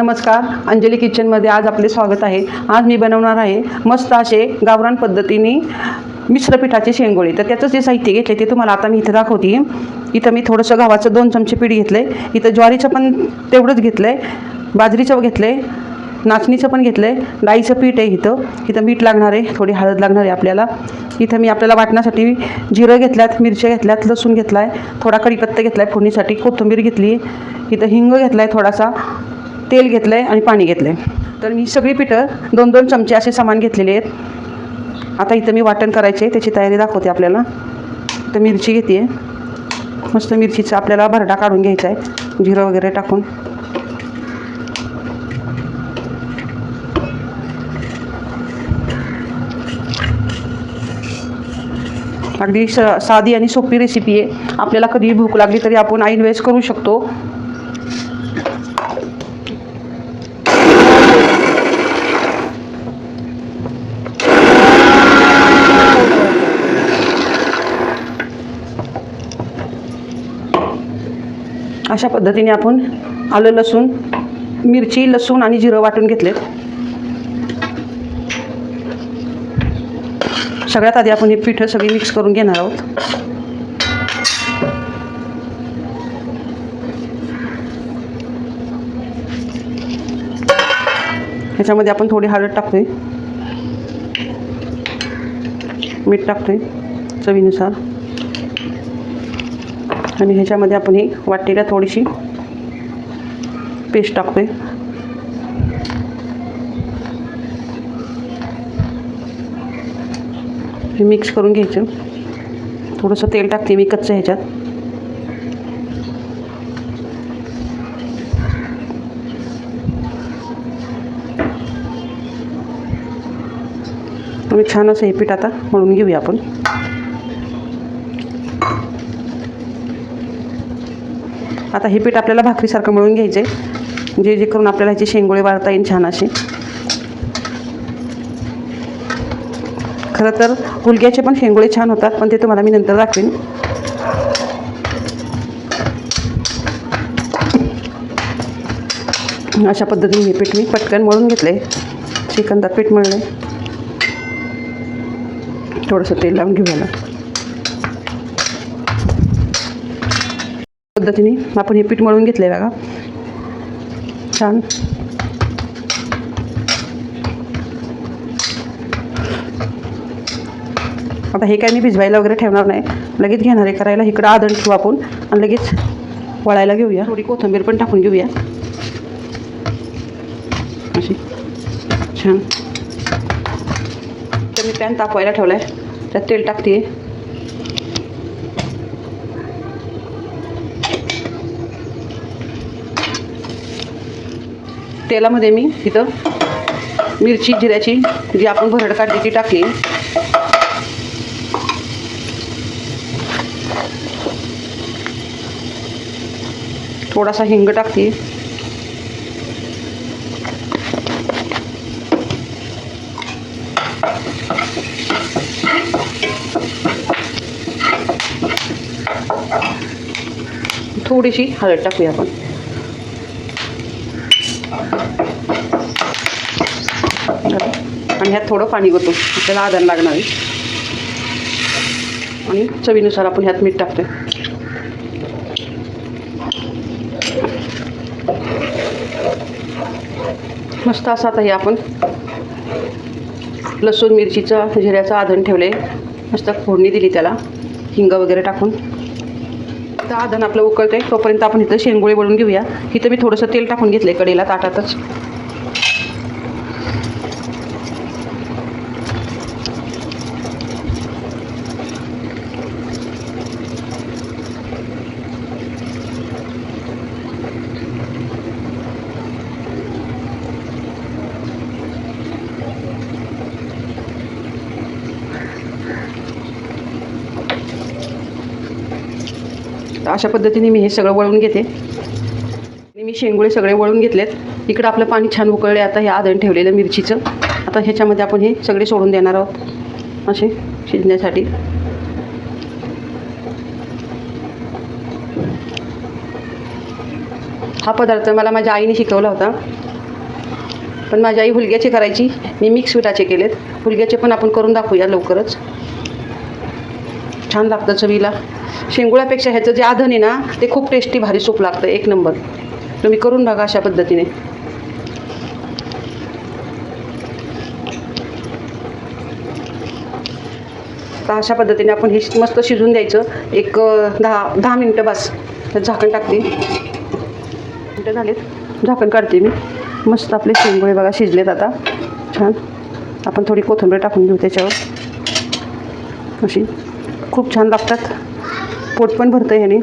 नमस्कार अंजली किचनमध्ये आज आपले स्वागत आहे. आज मी बनवणार आहे मस्त असे गावरान पद्धतीने मिश्र पिठाचे शेंगोळे. तर त्याचं जे साहित्य घेतले ते तुम्हाला आता मी इथं दाखवते. इथं मी थोडंसं गव्हाचं दोन चमचे पीठ घेतलं आहे इथं ज्वारीचं पण तेवढंच घेतलं आहे बाजरीचं घेतलं आहे नाचणीचं पण घेतलं आहे डाळीचं पीठ आहे इथं. इथं मीठ लागणार आहे. थोडी हळद लागणार आहे आपल्याला. इथं मी आपल्याला वाटण्यासाठी जिरं घेतल्यात मिरच्या घेतल्यात लसूण घेतला आहे थोडा कढीपत्ता घेतला आहे फोडणीसाठी. कोथिंबीर घेतली. आहे इथं हिंग घेतला आहे थोडासा. तेल घेतलं आहे आणि पाणी घेतलं आहे तर मी सगळी पिठं दोन दोन चमचे असे सामान घेतलेले आहेत. आता इथं मी वाटण करायचे त्याची तयारी दाखवते आपल्याला. तर मिरची घेते आहे मस्त मिरचीचा आपल्याला भरडा काढून घ्यायचा आहे जिरं वगैरे टाकून. अगदी स साधी आणि सोपी रेसिपी आहे. आपल्याला कधी भूक लागली तरी आपण ऐन करू शकतो. अशा पद्धतीने आपण आलं लसूण मिरची लसूण आणि जिरं वाटून घेतलेत. सगळ्यात आधी आपण हे पिठं सगळी मिक्स करून घेणार आहोत. ह्याच्यामध्ये आपण थोडी हळद टाकतोय. मीठ टाकतोय चवीनुसार. आणि ह्याच्यामध्ये आपण ही वाटीला थोडीशी पेस्ट टाकतोय. हे मिक्स करून घ्यायचं. थोडंसं तेल टाकते मी कच्चं ह्याच्यात. आणि छान असं हे पीठ आता मळून घेऊया आपण. आता हे पीठ आपल्याला भाकरीसारखं मिळून घ्यायचं आहे जे जे करून आपल्याला ह्याचे शेंगोळे वाळता येईल छान अशी खरं तर हुलग्याचे पण शेंगोळे छान होतात पण ते तुम्हाला मी नंतर दाखवेन. अशा पद्धतीने हे पीठ मी पटकन मळून घेतले चिकनदा पीठ मळले थोडंसं तेल लावून घेऊया पद्धतीने आपण हे पीठ मळून घेतलं आहे बघा. छान. आता हे काय मी भिजवायला वगैरे ठेवणार नाही. लगेच घेणार आहे करायला. इकडं आदण ठेवू आपण आणि लगेच वळायला घेऊया. थोडी कोथिंबीर पण टाकून घेऊया. अशी. छान. तर मी पॅन तापवायला ठेवला आहे त्यात तेल टाकते तेलामध्ये मी इथं मिरची जिऱ्याची जी आपण भरड काढली ती टाकली. थोडासा हिंग टाकते. थोडीशी हळद टाकूया आपण. आणि ह्यात थोडं पाणी होतो त्याला आधार लागणार आहे. आणि चवीनुसार आपण ह्यात मीठ टाकतोय. मस्त असं आता हे आपण लसूण मिरचीचं जिऱ्याचं आधण ठेवले. मस्त फोडणी दिली त्याला. हिंग वगैरे टाकून. तर आधण आपलं उकळतं आहे तोपर्यंत आपण इथं शेंगोळे वळून घेऊया. इथं मी थोडंसं तेल टाकून घेतलं आहे कडेला ताटातच. अशा पद्धतीने मी हे सगळं वळून घेते. आणि मी शेंगुळे सगळे वळून घेतलेत. इकडं आपलं पाणी छान उकळले. आता हे आदण ठेवलेलं मिरचीचं. आता ह्याच्यामध्ये आपण हे सगळे सोडून देणार आहोत. असे शिजण्यासाठी. हा पदार्थ मला माझ्या आईने शिकवला होता. पण माझी आई हुलग्याचे करायची. मी मिक्स विटाचे केलेत. हुलग्याचे पण आपण करून दाखवूया लवकरच. छान लागतं चवीला. शेंगुळ्यापेक्षा ह्याचं जे आधन आहे ना ते खूप टेस्टी भारी सूप लागतं. एक नंबर. तुम्ही करून बघा अशा पद्धतीने. तर अशा पद्धतीने आपण हे मस्त शिजून द्यायचं एक दहा दहा मिनटं बस. त्यात झाकण टाकते. मिनटं झालेत. झाकण काढते मी. मस्त आपले शेंगोळे बघा शिजलेत आता. छान. आपण थोडी कोथिंबीर टाकून घेऊ त्याच्यावर. अशी. खूप छान लागतात. पोट पण भरतं ह्याने.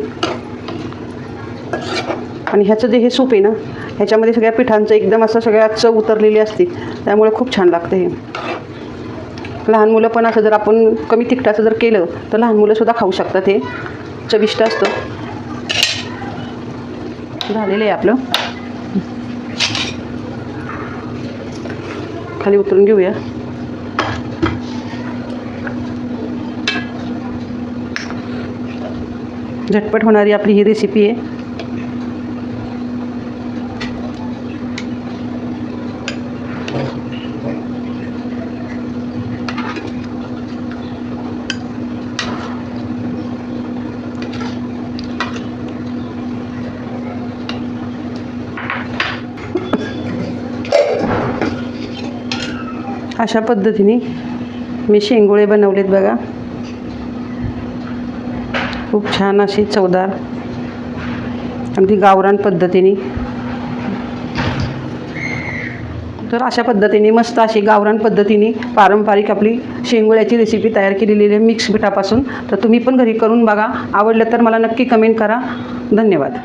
आणि ह्याचं जे हे सूप आहे ना ह्याच्यामध्ये सगळ्या पिठांचं एकदम असं सगळ्या चव उतरलेली असते. त्यामुळे खूप छान लागतं हे. लहान मुलं पण असं जर आपण कमी तिखटाचं जर केलं तर लहान मुलंसुद्धा खाऊ शकतात हे. चविष्ट असतं. झालेलं आहे आपलं. खाली उतरून घेऊया. झटपट होणारी आपली ही रेसिपी आहे. अशा पद्धतीने मी शेंगोळे बनवलेत बघा. खूप छान अशी चवदार अगदी गावरान पद्धतीने. तर अशा पद्धतीने मस्त अशी गावरान पद्धतीने पारंपरिक आपली शेंगोळ्याची रेसिपी तयार केलेली आहे मिक्स पिठापासून. तर तुम्ही पण घरी करून बघा. आवडलं तर मला नक्की कमेंट करा. धन्यवाद.